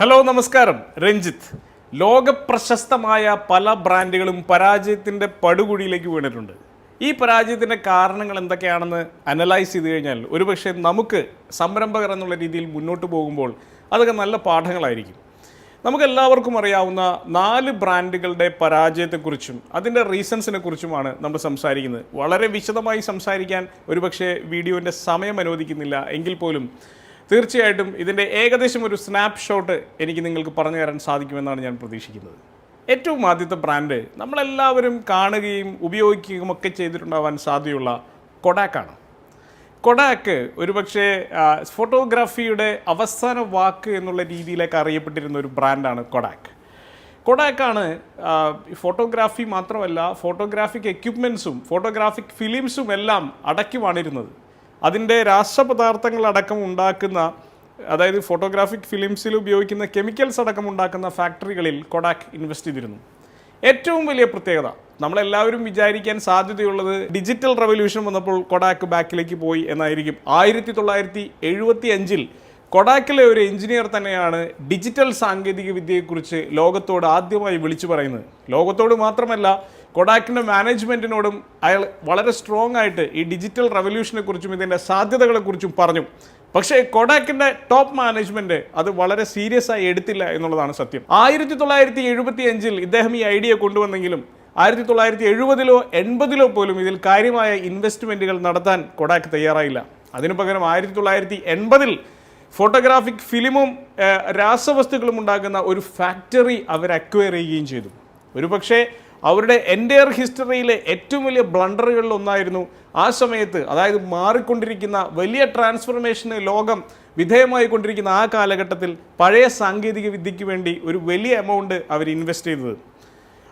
Hello നമസ്കാരം. രഞ്ജിത്ത്. ലോക പ്രശസ്തമായ പല ബ്രാൻഡുകളും പരാജയത്തിന്റെ പടുകുഴിയിലേക്ക് വീണിട്ടുണ്ട്. ഈ പരാജയത്തിന്റെ കാരണങ്ങൾ എന്തൊക്കെയാണെന്ന് അനലൈസ് ചെയ്ത് കഴിഞ്ഞാൽ ഒരുപക്ഷെ നമുക്ക് സംരംഭകർ എന്നുള്ള രീതിയിൽ മുന്നോട്ട് പോകുമ്പോൾ അതൊക്കെ നല്ല പാഠങ്ങളായിരിക്കും. നമുക്കെല്ലാവർക്കും അറിയാവുന്ന നാല് ബ്രാൻഡുകളുടെ പരാജയത്തെക്കുറിച്ചും അതിന്റെ റീസൺസിനെ കുറിച്ചുമാണ് നമ്മൾ സംസാരിക്കുന്നത്. വളരെ വിശദമായി സംസാരിക്കാൻ ഒരുപക്ഷെ വീഡിയോന്റെ സമയം അനുവദിക്കുന്നില്ല. എങ്കിൽ പോലും തീർച്ചയായിട്ടും ഇതിന്റെ ഏകദേശം ഒരു സ്നാപ്ഷോട്ട് എനിക്ക് നിങ്ങൾക്ക് പറഞ്ഞു തരാൻ സാധിക്കുമെന്നാണ് ഞാൻ പ്രതീക്ഷിക്കുന്നത്. ഏറ്റവും ആദ്യത്തെ ബ്രാൻഡ് നമ്മളെല്ലാവരും കാണുകയും ഉപയോഗിക്കുകയും ഒക്കെ ചെയ്തിട്ടുണ്ടാവാൻ സാധ്യതയുള്ള കൊഡാക്കാണ്. കൊഡാക്ക് ഒരുപക്ഷെ ഫോട്ടോഗ്രാഫിയുടെ അവസാന വാക്ക് എന്നുള്ള രീതിയിലേക്ക് അറിയപ്പെട്ടിരുന്ന ഒരു ബ്രാൻഡാണ് കൊഡാക്ക്. കൊഡാക്കാണ് ഫോട്ടോഗ്രാഫി മാത്രമല്ല ഫോട്ടോഗ്രാഫിക് എക്യുപ്മെൻസും ഫോട്ടോഗ്രാഫിക് ഫിലിംസും എല്ലാം അടക്കി വാണിരുന്നത് അതിന്റെ രാസപദാർത്ഥങ്ങളടക്കം ഉണ്ടാക്കുന്ന അതായത് ഫോട്ടോഗ്രാഫിക് ഫിലിംസിൽ ഉപയോഗിക്കുന്ന കെമിക്കൽസ് അടക്കം ഉണ്ടാക്കുന്ന ഫാക്ടറികളിൽ കൊഡാക്ക് ഇൻവെസ്റ്റ് ചെയ്തിരുന്നു. ഏറ്റവും വലിയ പ്രത്യേകത നമ്മളെല്ലാവരും വിചാരിക്കാൻ സാധ്യതയുള്ളത് ഡിജിറ്റൽ റവല്യൂഷൻ വന്നപ്പോൾ കൊഡാക്ക് ബാക്കിലേക്ക് പോയി എന്നായിരിക്കും. ആയിരത്തി തൊള്ളായിരത്തി എഴുപത്തി അഞ്ചിൽ കൊഡാക്കിലെ ഒരു എഞ്ചിനീയർ തന്നെയാണ് ഡിജിറ്റൽ സാങ്കേതിക വിദ്യയെക്കുറിച്ച് ലോകത്തോട് ആദ്യമായി വിളിച്ചു പറയുന്നത്. ലോകത്തോട് മാത്രമല്ല കൊടാക്കിന്റെ മാനേജ്മെന്റിനോടും അയാൾ വളരെ സ്ട്രോങ് ആയിട്ട് ഈ ഡിജിറ്റൽ റവല്യൂഷനെ കുറിച്ചും ഇതിന്റെ സാധ്യതകളെക്കുറിച്ചും പറഞ്ഞു. പക്ഷേ കൊടാക്കിന്റെ ടോപ്പ് മാനേജ്മെന്റ് അത് വളരെ സീരിയസ് ആയി എടുത്തില്ല എന്നുള്ളതാണ് സത്യം. ആയിരത്തി തൊള്ളായിരത്തി എഴുപത്തി അഞ്ചിൽ ഇദ്ദേഹം ഈ ഐഡിയ കൊണ്ടുവന്നെങ്കിലും ആയിരത്തി തൊള്ളായിരത്തി എഴുപതിലോ എൺപതിലോ പോലും ഇതിൽ കാര്യമായ ഇൻവെസ്റ്റ്മെന്റുകൾ നടത്താൻ കൊടാക്ക് തയ്യാറായില്ല. അതിനു പകരം ആയിരത്തി തൊള്ളായിരത്തി എൺപതിൽ ഫോട്ടോഗ്രാഫിക് ഫിലിമും രാസവസ്തുക്കളും ഉണ്ടാക്കുന്ന ഒരു ഫാക്ടറി അവർ അക്വയർ ചെയ്യുകയും ചെയ്തു. ഒരുപക്ഷെ അവരുടെ എന്റെയർ ഹിസ്റ്ററിയിലെ ഏറ്റവും വലിയ ബ്ലണ്ടറുകളിൽ ഒന്നായിരുന്നു ആ സമയത്ത് അതായത് മാറിക്കൊണ്ടിരിക്കുന്ന വലിയ ട്രാൻസ്ഫർമേഷന് ലോകം വിധേയമായി കൊണ്ടിരിക്കുന്ന ആ കാലഘട്ടത്തിൽ പഴയ സാങ്കേതിക വിദ്യയ്ക്ക് വേണ്ടി ഒരു വലിയ എമൗണ്ട് അവർ ഇൻവെസ്റ്റ് ചെയ്തത്.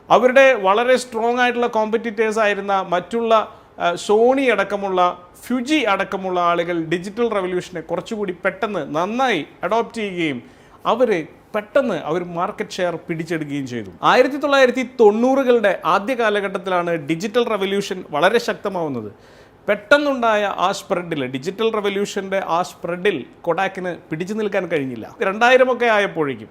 അവരുടെ വളരെ സ്ട്രോങ് ആയിട്ടുള്ള കോമ്പറ്റീറ്റേഴ്സ് ആയിരുന്ന മറ്റുള്ള സോണി അടക്കമുള്ള ഫ്യുജി അടക്കമുള്ള ആളുകൾ ഡിജിറ്റൽ റവല്യൂഷനെ കുറച്ചുകൂടി പെട്ടെന്ന് നന്നായി അഡോപ്റ്റ് ചെയ്യുകയും അവർ പെട്ടെന്ന് അവർ മാർക്കറ്റ് ഷെയർ പിടിച്ചെടുക്കുകയും ചെയ്തു. ആയിരത്തി തൊള്ളായിരത്തി തൊണ്ണൂറുകളുടെ ആദ്യ കാലഘട്ടത്തിലാണ് ഡിജിറ്റൽ റവല്യൂഷൻ വളരെ ശക്തമാവുന്നത്. പെട്ടെന്നുണ്ടായ ആ സ്പ്രെഡിൽ ഡിജിറ്റൽ റവല്യൂഷന്റെ ആ സ്പ്രെഡിൽ കൊടാക്കിന് പിടിച്ചു നിൽക്കാൻ കഴിഞ്ഞില്ല. രണ്ടായിരമൊക്കെ ആയപ്പോഴേക്കും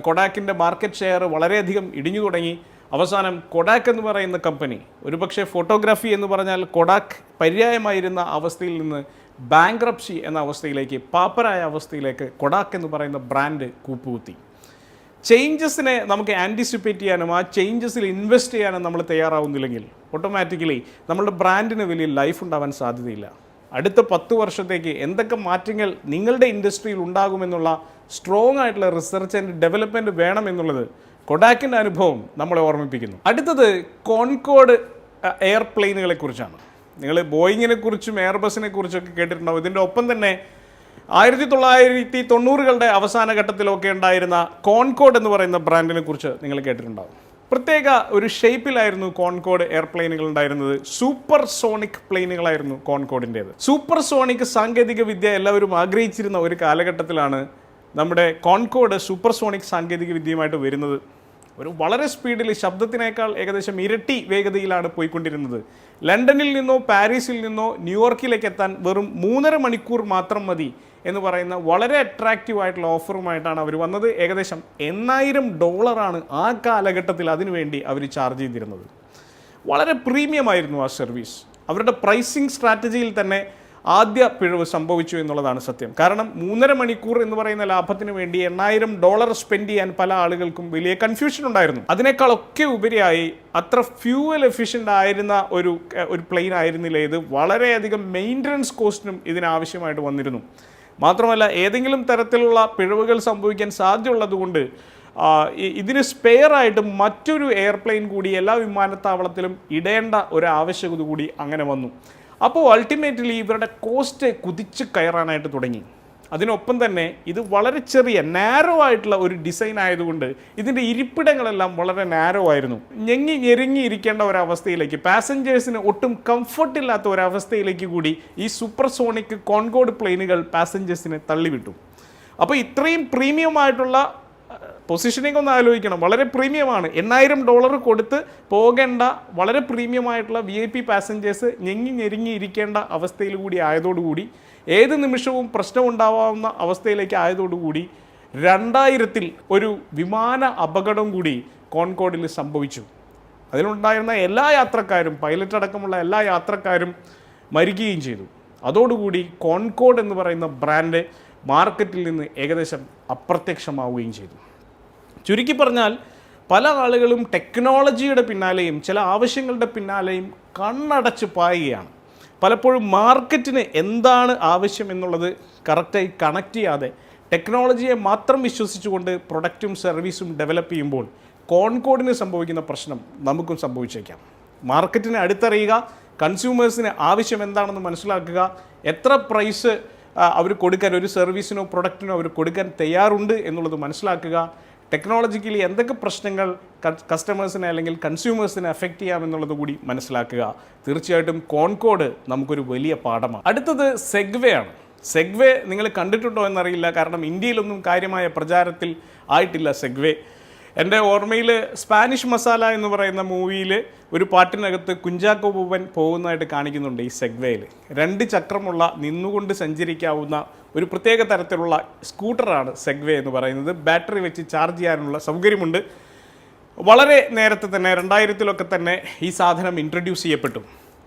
കൊടാക്കിന്റെ മാർക്കറ്റ് ഷെയർ വളരെയധികം ഇടിഞ്ഞു തുടങ്ങി. അവസാനം കൊഡാക്ക് എന്ന് പറയുന്ന കമ്പനി ഒരുപക്ഷെ ഫോട്ടോഗ്രാഫി എന്ന് പറഞ്ഞാൽ കൊഡാക്ക് പര്യായമായിരുന്ന അവസ്ഥയിൽ നിന്ന് ബാങ്ക്രപ്സി എന്ന അവസ്ഥയിലേക്ക് പാപ്പരായ അവസ്ഥയിലേക്ക് കൊഡാക്ക് എന്ന് പറയുന്ന ബ്രാൻഡ് കൂപ്പുകുത്തി. ചേഞ്ചസിനെ നമുക്ക് ആന്റിസിപ്പേറ്റ് ചെയ്യാനും ആ ചേഞ്ചസിൽ ഇൻവെസ്റ്റ് ചെയ്യാനും നമ്മൾ തയ്യാറാവുന്നില്ലെങ്കിൽ ഓട്ടോമാറ്റിക്കലി നമ്മളുടെ ബ്രാൻഡിന് വലിയ ലൈഫ് ഉണ്ടാവാൻ സാധ്യതയില്ല. അടുത്ത പത്ത് വർഷത്തേക്ക് എന്തൊക്കെ മാറ്റങ്ങൾ നിങ്ങളുടെ ഇൻഡസ്ട്രിയിൽ ഉണ്ടാകുമെന്നുള്ള സ്ട്രോങ് ആയിട്ടുള്ള റിസർച്ച് ആൻഡ് ഡെവലപ്മെന്റ് വേണം എന്നുള്ളത് കൊഡാക്കിന്റെ അനുഭവം നമ്മളെ ഓർമ്മിപ്പിക്കുന്നു. അടുത്തത് കോൺകോഡ് എയർപ്ലെയിനുകളെ കുറിച്ചാണ്. നിങ്ങൾ ബോയിങ്ങിനെ കുറിച്ചും എയർബസിനെ കുറിച്ചൊക്കെ കേട്ടിട്ടുണ്ടാവും. ഇതിന്റെ ഒപ്പം തന്നെ ആയിരത്തി തൊള്ളായിരത്തി തൊണ്ണൂറുകളുടെ അവസാന ഘട്ടത്തിലൊക്കെ ഉണ്ടായിരുന്ന കോൺകോഡ് എന്ന് പറയുന്ന ബ്രാൻഡിനെ കുറിച്ച് നിങ്ങൾ കേട്ടിട്ടുണ്ടാവും. പ്രത്യേക ഒരു ഷേപ്പിലായിരുന്നു കോൺകോഡ് എയർപ്ലെയിനുകൾ ഉണ്ടായിരുന്നത്. സൂപ്പർ സോണിക് പ്ലെയിനുകളായിരുന്നു കോൺകോഡിന്റേത് സൂപ്പർ സോണിക് സാങ്കേതിക വിദ്യ എല്ലാവരും ആഗ്രഹിച്ചിരുന്ന ഒരു കാലഘട്ടത്തിലാണ് നമ്മുടെ കോൺകോഡ് സൂപ്പർ സോണിക് സാങ്കേതിക വിദ്യയുമായിട്ട് വരുന്നത്. ഒരു വളരെ സ്പീഡിൽ ശബ്ദത്തിനേക്കാൾ ഏകദേശം ഇരട്ടി വേഗതയിലാണ് പോയിക്കൊണ്ടിരുന്നത്. ലണ്ടനിൽ നിന്നോ പാരീസിൽ നിന്നോ ന്യൂയോർക്കിലേക്ക് എത്താൻ വെറും മൂന്നര മണിക്കൂർ മാത്രം മതി എന്ന് പറയുന്ന വളരെ അട്രാക്റ്റീവ് ആയിട്ടുള്ള ഓഫറുമായിട്ടാണ് അവർ വന്നത്. ഏകദേശം എണ്ണായിരം ഡോളറാണ് ആ കാലഘട്ടത്തിൽ അതിനുവേണ്ടി അവർ ചാർജ് ചെയ്തിരുന്നത്. വളരെ പ്രീമിയം ആയിരുന്നു ആ സർവീസ് അവരുടെ പ്രൈസിങ് സ്ട്രാറ്റജിയിൽ തന്നെ ആദ്യ പിഴവ് സംഭവിച്ചു എന്നുള്ളതാണ് സത്യം. കാരണം മൂന്നര മണിക്കൂർ എന്ന് പറയുന്ന ലാഭത്തിന് വേണ്ടി എണ്ണായിരം ഡോളർ സ്പെൻഡ് ചെയ്യാൻ പല ആളുകൾക്കും വലിയ കൺഫ്യൂഷൻ ഉണ്ടായിരുന്നു. അതിനേക്കാളൊക്കെ ഉപരിയായി അത്ര ഫ്യൂവൽ എഫിഷ്യന്റ് ആയിരുന്ന ഒരു ഒരു പ്ലെയിൻ ആയിരുന്നില്ല ഇത്. വളരെയധികം മെയിന്റനൻസ് കോസ്റ്റിനും ഇതിനാവശ്യമായിട്ട് വന്നിരുന്നു. മാത്രമല്ല ഏതെങ്കിലും തരത്തിലുള്ള പിഴവുകൾ സംഭവിക്കാൻ സാധ്യതയുള്ളതുകൊണ്ട് ഇതിന് സ്പെയർ ആയിട്ട് മറ്റൊരു എയർപ്ലെയിൻ കൂടി എല്ലാ വിമാനത്താവളത്തിലും ഇടേണ്ട ഒരു ആവശ്യകത കൂടി അങ്ങനെ വന്നു. അപ്പോൾ അൾട്ടിമേറ്റ്ലി ഇവരുടെ കോസ്റ്റ് കുതിച്ച് കയറാനായിട്ട് തുടങ്ങി. അതിനൊപ്പം തന്നെ ഇത് വളരെ ചെറിയ നാരോ ആയിട്ടുള്ള ഒരു ഡിസൈൻ ആയതുകൊണ്ട് ഇതിന്റെ ഇരിപ്പിടങ്ങളെല്ലാം വളരെ നാരോ ആയിരുന്നു. ഞെങ്ങി ഞെരുങ്ങി ഇരിക്കേണ്ട ഒരവസ്ഥയിലേക്ക് പാസഞ്ചേഴ്സിന് ഒട്ടും കംഫർട്ട് ഇല്ലാത്ത ഒരവസ്ഥയിലേക്ക് കൂടി ഈ സൂപ്പർ സോണിക് കോൺകോഡ് പ്ലെയിനുകൾ പാസഞ്ചേഴ്സിനെ തള്ളിവിട്ടു. അപ്പോൾ ഇത്രയും പ്രീമിയം ആയിട്ടുള്ള പൊസിഷനിങ് ഒന്ന് ആലോചിക്കണം. വളരെ പ്രീമിയമാണ്. എണ്ണായിരം ഡോളർ കൊടുത്ത് പോകേണ്ട വളരെ പ്രീമിയമായിട്ടുള്ള വി ഐ പി പാസഞ്ചേഴ്സ് ഞെങ്ങി ഞെരുങ്ങി ഇരിക്കേണ്ട അവസ്ഥയിൽ കൂടി ആയതോടുകൂടി ഏത് നിമിഷവും പ്രശ്നം ഉണ്ടാവാവുന്ന അവസ്ഥയിലേക്ക് ആയതോടുകൂടി രണ്ടായിരത്തിൽ ഒരു വിമാന അപകടം കൂടി കോൺകോഡിൽ സംഭവിച്ചു. അതിലുണ്ടായിരുന്ന എല്ലാ യാത്രക്കാരും പൈലറ്റ് അടക്കമുള്ള എല്ലാ യാത്രക്കാരും മരിക്കുകയും ചെയ്തു. അതോടുകൂടി കോൺകോഡ് എന്ന് പറയുന്ന ബ്രാൻഡ് മാർക്കറ്റിൽ നിന്ന് ഏകദേശം അപ്രത്യക്ഷമാവുകയും ചെയ്തു. ചുരുക്കി പറഞ്ഞാൽ പല ആളുകളും ടെക്നോളജിയുടെ പിന്നാലെയും ചില ആവശ്യങ്ങളുടെ പിന്നാലെയും കണ്ണടച്ച് പായുകയാണ്. പലപ്പോഴും മാർക്കറ്റിന് എന്താണ് ആവശ്യം എന്നുള്ളത് കറക്റ്റായി കണക്ട് ചെയ്യാതെ ടെക്നോളജിയെ മാത്രം വിശ്വസിച്ചുകൊണ്ട് പ്രൊഡക്റ്റും സർവീസും ഡെവലപ്പ് ചെയ്യുമ്പോൾ കോൺകോഡിന് സംഭവിക്കുന്ന പ്രശ്നം നമുക്കും സംഭവിച്ചേക്കാം. മാർക്കറ്റിനെ അടുത്തറിയുക കൺസ്യൂമേഴ്സിന് ആവശ്യം എന്താണെന്ന് മനസ്സിലാക്കുക എത്ര പ്രൈസ് അവർ കൊടുക്കാൻ ഒരു സർവീസിനോ പ്രൊഡക്റ്റിനോ അവർ കൊടുക്കാൻ തയ്യാറുണ്ട് എന്നുള്ളത് മനസ്സിലാക്കുക ടെക്നോളജിക്കലി എന്തൊക്കെ പ്രശ്നങ്ങൾ കസ്റ്റമേഴ്സിനെ അല്ലെങ്കിൽ കൺസ്യൂമേഴ്സിനെ അഫക്റ്റ് ചെയ്യാമെന്നുള്ളത് കൂടി മനസ്സിലാക്കുക. തീർച്ചയായിട്ടും കോൺകോഡ് നമുക്കൊരു വലിയ പാഠമാണ്. അടുത്തത് സെഗ്വേ ആണ്. സെഗ്വേ നിങ്ങൾ കണ്ടിട്ടുണ്ടോ എന്നറിയില്ല. കാരണം ഇന്ത്യയിലൊന്നും കാര്യമായ പ്രചാരത്തിൽ ആയിട്ടില്ല സെഗ്വേ എന്റെ ഓർമ്മയിൽ സ്പാനിഷ് മസാല എന്ന് പറയുന്ന മൂവിയിൽ ഒരു പാട്ടിനകത്ത് കുഞ്ചാക്കോ പൂവൻ പോകുന്നതായിട്ട് കാണിക്കുന്നുണ്ട് ഈ സെഗ്വേയിൽ രണ്ട് ചക്രമുള്ള നിന്നുകൊണ്ട് സഞ്ചരിക്കാവുന്ന ഒരു പ്രത്യേക തരത്തിലുള്ള സ്കൂട്ടറാണ് സെഗ്വേ എന്ന് പറയുന്നത്. ബാറ്ററി വെച്ച് ചാർജ് ചെയ്യാനുള്ള സൗകര്യമുണ്ട്. വളരെ നേരത്തെ തന്നെ രണ്ടായിരത്തിലൊക്കെ തന്നെ ഈ സാധനം ഇൻട്രൊഡ്യൂസ് ചെയ്യപ്പെട്ടു.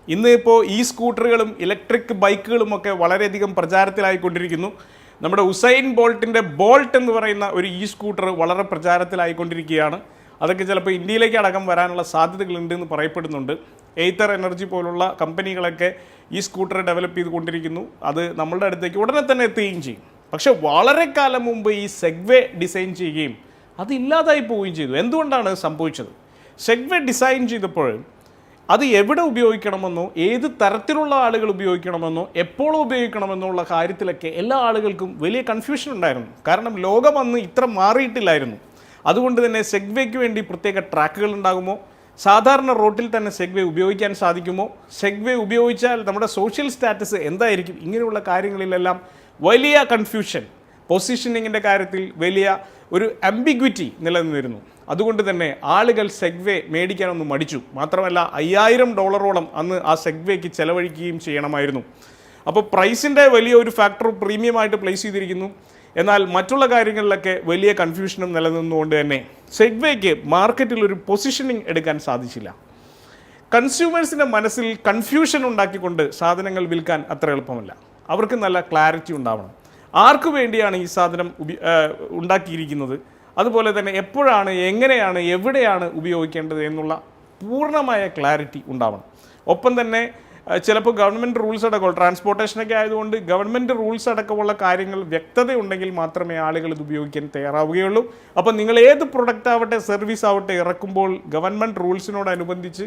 ഇന്ന് ഇപ്പോൾ ഈ സ്കൂട്ടറുകളും ഇലക്ട്രിക് ബൈക്കുകളും ബൈക്കുകളുമൊക്കെ വളരെയധികം പ്രചാരത്തിലായിക്കൊണ്ടിരിക്കുന്നു. നമ്മുടെ ഉസൈൻ ബോൾട്ടിന്റെ ബോൾട്ട് എന്ന് പറയുന്ന ഒരു ഇ സ്കൂട്ടർ വളരെ പ്രചാരത്തിലായിക്കൊണ്ടിരിക്കുകയാണ്. അതൊക്കെ ചിലപ്പോൾ ഇന്ത്യയിലേക്ക് അടക്കം വരാനുള്ള സാധ്യതകളുണ്ട് എന്ന് പറയപ്പെടുന്നുണ്ട്. എയ്ത്തർ എനർജി പോലുള്ള കമ്പനികളൊക്കെ ഈ സ്കൂട്ടർ ഡെവലപ്പ് ചെയ്തുകൊണ്ടിരിക്കുന്നു. അത് നമ്മളുടെ അടുത്തേക്ക് ഉടനെ തന്നെ എത്തുകയും ചെയ്യും. പക്ഷെ വളരെ കാലം മുമ്പ് ഈ സെഗ്വേ ഡിസൈൻ ചെയ്യുകയും അത് ഇല്ലാതായി പോവുകയും ചെയ്തു. എന്തുകൊണ്ടാണ് സംഭവിച്ചത്? സെഗ്വേ ഡിസൈൻ ചെയ്തപ്പോൾ അത് എവിടെ ഉപയോഗിക്കണമെന്നോ ഏത് തരത്തിലുള്ള ആളുകൾ ഉപയോഗിക്കണമെന്നോ എപ്പോൾ ഉപയോഗിക്കണമെന്നോ ഉള്ള കാര്യത്തിലൊക്കെ എല്ലാ ആളുകൾക്കും വലിയ കൺഫ്യൂഷൻ ഉണ്ടായിരുന്നു. കാരണം ലോകം അന്ന് ഇത്ര മാറിയിട്ടില്ലായിരുന്നു. അതുകൊണ്ട് തന്നെ സെഗ്വേക്ക് വേണ്ടി പ്രത്യേക ട്രാക്കുകൾ ഉണ്ടാകുമോ? സാധാരണ റോട്ടിൽ തന്നെ സെഗ്വേ ഉപയോഗിക്കാൻ സാധിക്കുമോ? സെഗ്വേ ഉപയോഗിച്ചാൽ നമ്മുടെ സോഷ്യൽ സ്റ്റാറ്റസ് എന്തായിരിക്കും? ഇങ്ങനെയുള്ള കാര്യങ്ങളിലെല്ലാം വലിയ കൺഫ്യൂഷൻ പൊസിഷനിങ്ങിന്റെ കാര്യത്തിൽ വലിയ ഒരു അംബിഗ്വിറ്റി നിലനിന്നിരുന്നു. അതുകൊണ്ട് തന്നെ ആളുകൾ സെഗ്വേ മേടിക്കാനൊന്ന് മടിച്ചു. മാത്രമല്ല അയ്യായിരം ഡോളറോളം അന്ന് ആ സെഗ്വേക്ക് ചെലവഴിക്കുകയും ചെയ്യണമായിരുന്നു. അപ്പോൾ പ്രൈസിന്റെ വലിയ ഒരു ഫാക്ടർ പ്രീമിയമായിട്ട് പ്ലേസ് ചെയ്തിരിക്കുന്നു. എന്നാൽ മറ്റുള്ള കാര്യങ്ങളിലൊക്കെ വലിയ കൺഫ്യൂഷനും നിലനിന്നുകൊണ്ട് തന്നെ സെഗ്വേക്ക് മാർക്കറ്റിൽ ഒരു പൊസിഷനിങ് എടുക്കാൻ സാധിച്ചില്ല. കൺസ്യൂമേഴ്സിന്റെ മനസ്സിൽ കൺഫ്യൂഷൻ ഉണ്ടാക്കിക്കൊണ്ട് സാധനങ്ങൾ വിൽക്കാൻ അത്ര എളുപ്പമല്ല. അവർക്ക് നല്ല ക്ലാരിറ്റി ഉണ്ടാവണം. ആർക്കു വേണ്ടിയാണ് ഈ സാധനം ഉണ്ടാക്കിയിരിക്കുന്നത്? അതുപോലെ തന്നെ എപ്പോഴാണ് എങ്ങനെയാണ് എവിടെയാണ് ഉപയോഗിക്കേണ്ടത് എന്നുള്ള പൂർണമായ ക്ലാരിറ്റി ഉണ്ടാവണം. ഒപ്പം തന്നെ ചിലപ്പോൾ ഗവൺമെന്റ് റൂൾസ് അടക്കം ട്രാൻസ്പോർട്ടേഷനൊക്കെ ആയതുകൊണ്ട് ഗവൺമെന്റ് റൂൾസ് അടക്കമുള്ള കാര്യങ്ങൾ വ്യക്തത ഉണ്ടെങ്കിൽ മാത്രമേ ആളുകൾ ഇത് ഉപയോഗിക്കാൻ തയ്യാറാവുകയുള്ളൂ. അപ്പോൾ നിങ്ങൾ ഏത് പ്രൊഡക്റ്റ് ആവട്ടെ സർവീസ് ആവട്ടെ ഇറക്കുമ്പോൾ ഗവൺമെന്റ് റൂൾസിനോടനുബന്ധിച്ച്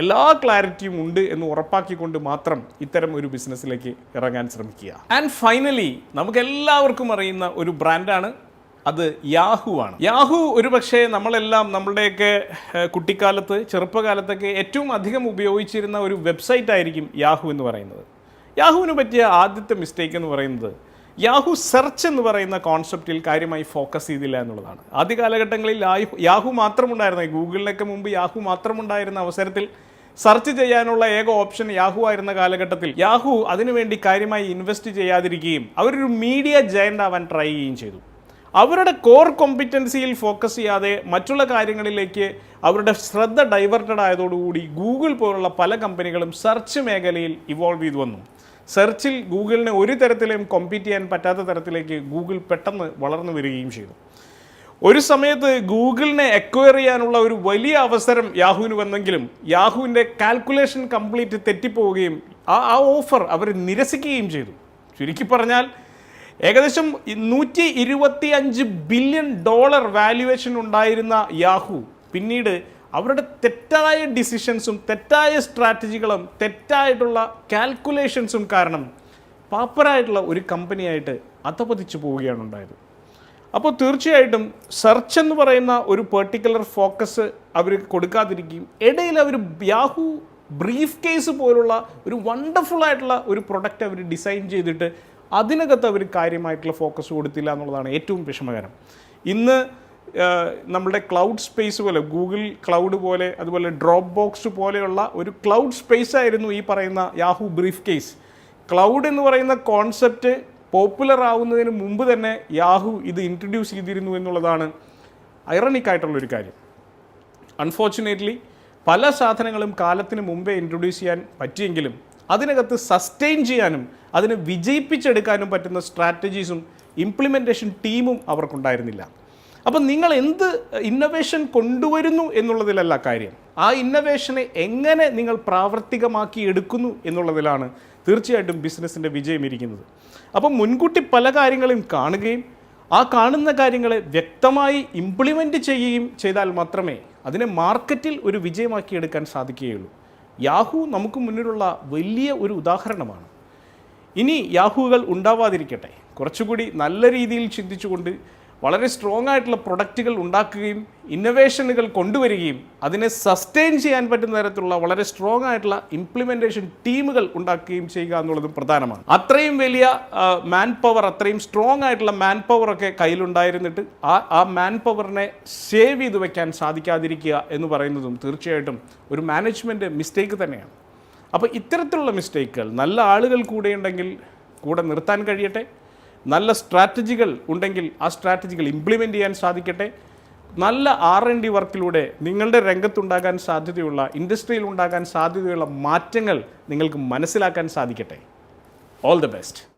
എല്ലാ ക്ലാരിറ്റിയും ഉണ്ട് എന്ന് ഉറപ്പാക്കിക്കൊണ്ട് മാത്രം ഇത്തരം ഒരു ബിസിനസ്സിലേക്ക് ഇറങ്ങാൻ ശ്രമിക്കുക. ആൻഡ് ഫൈനലി നമുക്ക് എല്ലാവർക്കും അറിയുന്ന ഒരു ബ്രാൻഡാണ് അത് യാഹു ആണ്. യാഹു ഒരു പക്ഷേ നമ്മളെല്ലാം നമ്മളുടെയൊക്കെ കുട്ടിക്കാലത്ത് ചെറുപ്പകാലത്തൊക്കെ ഏറ്റവും അധികം ഉപയോഗിച്ചിരുന്ന ഒരു വെബ്സൈറ്റ് ആയിരിക്കും യാഹു എന്ന് പറയുന്നത്. യാഹുവിന് പറ്റിയ ആദ്യത്തെ മിസ്റ്റേക്ക് എന്ന് പറയുന്നത് യാഹു സെർച്ച് എന്ന് പറയുന്ന കോൺസെപ്റ്റിൽ കാര്യമായി ഫോക്കസ് ചെയ്തില്ല എന്നുള്ളതാണ്. ആദ്യ കാലഘട്ടങ്ങളിൽ യാഹു മാത്രമുണ്ടായിരുന്ന. ഗൂഗിളിനൊക്കെ മുമ്പ് യാഹു മാത്രമുണ്ടായിരുന്ന അവസരത്തിൽ സെർച്ച് ചെയ്യാനുള്ള ഏക ഓപ്ഷൻ യാഹു ആയിരുന്ന കാലഘട്ടത്തിൽ. യാഹു അതിനുവേണ്ടി കാര്യമായി ഇൻവെസ്റ്റ് ചെയ്യാതിരിക്കുകയും അവരൊരു മീഡിയ ജയന്റ് ആവാൻ ട്രൈ ചെയ്യുകയും ചെയ്തു. അവരുടെ കോർ കോമ്പിറ്റൻസിയിൽ ഫോക്കസ് ചെയ്യാതെ മറ്റുള്ള കാര്യങ്ങളിലേക്ക് അവരുടെ ശ്രദ്ധ ഡൈവേർട്ടഡ് ആയതോടുകൂടി ഗൂഗിൾ പോലുള്ള പല കമ്പനികളും സെർച്ച് മേഖലയിൽ ഇവോൾവ് ചെയ്തു വന്നു. സെർച്ചിൽ ഗൂഗിളിന് ഒരു തരത്തിലും കോമ്പീറ്റ് ചെയ്യാൻ പറ്റാത്ത തരത്തിലേക്ക് ഗൂഗിൾ പെട്ടെന്ന് വളർന്നു വരികയും ചെയ്തു. ഒരു സമയത്ത് ഗൂഗിളിനെ എക്വയർ ചെയ്യാനുള്ള ഒരു വലിയ അവസരം യാഹുവിന് വന്നെങ്കിലും യാഹുവിന്റെ കാൽക്കുലേഷൻ കംപ്ലീറ്റ് തെറ്റിപ്പോവുകയും ആ ആ ഓഫർ അവർ നിരസിക്കുകയും ചെയ്തു. ചുരുക്കി പറഞ്ഞാൽ ഏകദേശം നൂറ്റി ഇരുപത്തി അഞ്ച് ബില്യൺ ഡോളർ വാല്യുവേഷൻ ഉണ്ടായിരുന്ന യാഹു. പിന്നീട് അവരുടെ തെറ്റായ ഡിസിഷൻസും തെറ്റായ സ്ട്രാറ്റജികളും തെറ്റായിട്ടുള്ള കാൽക്കുലേഷൻസും കാരണം പാപ്പറായിട്ടുള്ള ഒരു കമ്പനിയായിട്ട് അധപതിച്ചു പോവുകയാണ് ഉണ്ടായത്. അപ്പോൾ തീർച്ചയായിട്ടും സെർച്ച് എന്ന് പറയുന്ന ഒരു പെർട്ടിക്കുലർ ഫോക്കസ് അവർ കൊടുക്കാതിരിക്കുകയും ഇടയിൽ അവർ യാഹു ബ്രീഫ് കേസ് പോലുള്ള ഒരു വണ്ടർഫുൾ ആയിട്ടുള്ള ഒരു പ്രൊഡക്റ്റ് അവർ ഡിസൈൻ ചെയ്തിട്ട് അതിനകത്ത് അവർ കാര്യമായിട്ടുള്ള ഫോക്കസ് കൊടുത്തില്ല എന്നുള്ളതാണ് ഏറ്റവും വിഷമകരം. ഇന്ന് നമ്മുടെ ക്ലൗഡ് സ്പേസ് പോലെ ഗൂഗിൾ ക്ലൗഡ് പോലെ അതുപോലെ ഡ്രോപ്പ് ബോക്സ് പോലെയുള്ള ഒരു ക്ലൗഡ് സ്പേസ് ആയിരുന്നു ഈ പറയുന്ന യാഹു ബ്രീഫ് കേസ് ക്ലൗഡ് എന്ന് പറയുന്ന കോൺസെപ്റ്റ് പോപ്പുലർ ആവുന്നതിന് മുമ്പ് തന്നെ യാഹു ഇത് ഇൻട്രൊഡ്യൂസ് ചെയ്തിരുന്നു എന്നുള്ളതാണ് ഐറണിക് ആയിട്ടുള്ളൊരു കാര്യം. അൺഫോർച്ചുനേറ്റ്ലി പല സാധനങ്ങളും കാലത്തിന് മുമ്പേ ഇൻട്രൊഡ്യൂസ് ചെയ്യാൻ പറ്റിയെങ്കിലും അതിനകത്ത് സസ്റ്റെയിൻ ചെയ്യാനും അതിനെ വിജയിപ്പിച്ചെടുക്കാനും പറ്റുന്ന സ്ട്രാറ്റജീസും ഇംപ്ലിമെന്റേഷൻ ടീമും അവർക്കുണ്ടായിരുന്നില്ല. അപ്പം നിങ്ങൾ എന്ത് ഇന്നവേഷൻ കൊണ്ടുവരുന്നു എന്നുള്ളതിലല്ല കാര്യം. ആ ഇന്നവേഷനെ എങ്ങനെ നിങ്ങൾ പ്രാവർത്തികമാക്കി എടുക്കുന്നു എന്നുള്ളതിലാണ് തീർച്ചയായിട്ടും ബിസിനസ്സിന്റെ വിജയം ഇരിക്കുന്നത്. അപ്പം മുൻകൂട്ടി പല കാര്യങ്ങളും കാണുകയും ആ കാണുന്ന കാര്യങ്ങളെ വ്യക്തമായി ഇംപ്ലിമെന്റ് ചെയ്യുകയും ചെയ്താൽ മാത്രമേ അതിനെ മാർക്കറ്റിൽ ഒരു വിജയമാക്കി എടുക്കാൻ സാധിക്കുകയുള്ളൂ. യാഹു നമുക്ക് മുന്നിലുള്ള വലിയ ഒരു ഉദാഹരണമാണ്. ഇനി യാഹുകൾ ഉണ്ടാവാതിരിക്കട്ടെ. കുറച്ചുകൂടി നല്ല രീതിയിൽ ചിന്തിച്ചുകൊണ്ട് വളരെ സ്ട്രോങ് ആയിട്ടുള്ള പ്രൊഡക്റ്റുകൾ ഉണ്ടാക്കുകയും ഇന്നൊവേഷനുകൾ കൊണ്ടുവരികയും അതിനെ സസ്റ്റെയിൻ ചെയ്യാൻ പറ്റുന്ന തരത്തിലുള്ള വളരെ സ്ട്രോങ് ആയിട്ടുള്ള ഇംപ്ലിമെന്റേഷൻ ടീമുകൾ ഉണ്ടാക്കുകയും ചെയ്യുക എന്നുള്ളതും പ്രധാനമാണ്. അത്രയും വലിയ മാൻ പവർ അത്രയും സ്ട്രോങ് ആയിട്ടുള്ള മാൻ പവർ ഒക്കെ കയ്യിലുണ്ടായിരുന്നിട്ട് ആ ആ മാൻ പവറിനെ സേവ് ചെയ്ത് വയ്ക്കാൻ സാധിക്കാതിരിക്കുക എന്ന് പറയുന്നതും തീർച്ചയായിട്ടും ഒരു മാനേജ്മെന്റ് മിസ്റ്റേക്ക് തന്നെയാണ്. അപ്പോൾ ഇത്തരത്തിലുള്ള മിസ്റ്റേക്കുകൾ നല്ല ആളുകൾ കൂടെ ഉണ്ടെങ്കിൽ കൂടെ നിർത്താൻ കഴിയട്ടെ. നല്ല സ്ട്രാറ്റജികൾ ഉണ്ടെങ്കിൽ ആ സ്ട്രാറ്റജികൾ ഇംപ്ലിമെന്റ് ചെയ്യാൻ സാധിക്കട്ടെ. നല്ല ആർ എൻ ഡി വർക്കിലൂടെ നിങ്ങളുടെ രംഗത്തുണ്ടാകാൻ സാധ്യതയുള്ള ഇൻഡസ്ട്രിയിൽ ഉണ്ടാകാൻ സാധ്യതയുള്ള മാറ്റങ്ങൾ നിങ്ങൾക്ക് മനസ്സിലാക്കാൻ സാധിക്കട്ടെ. All the best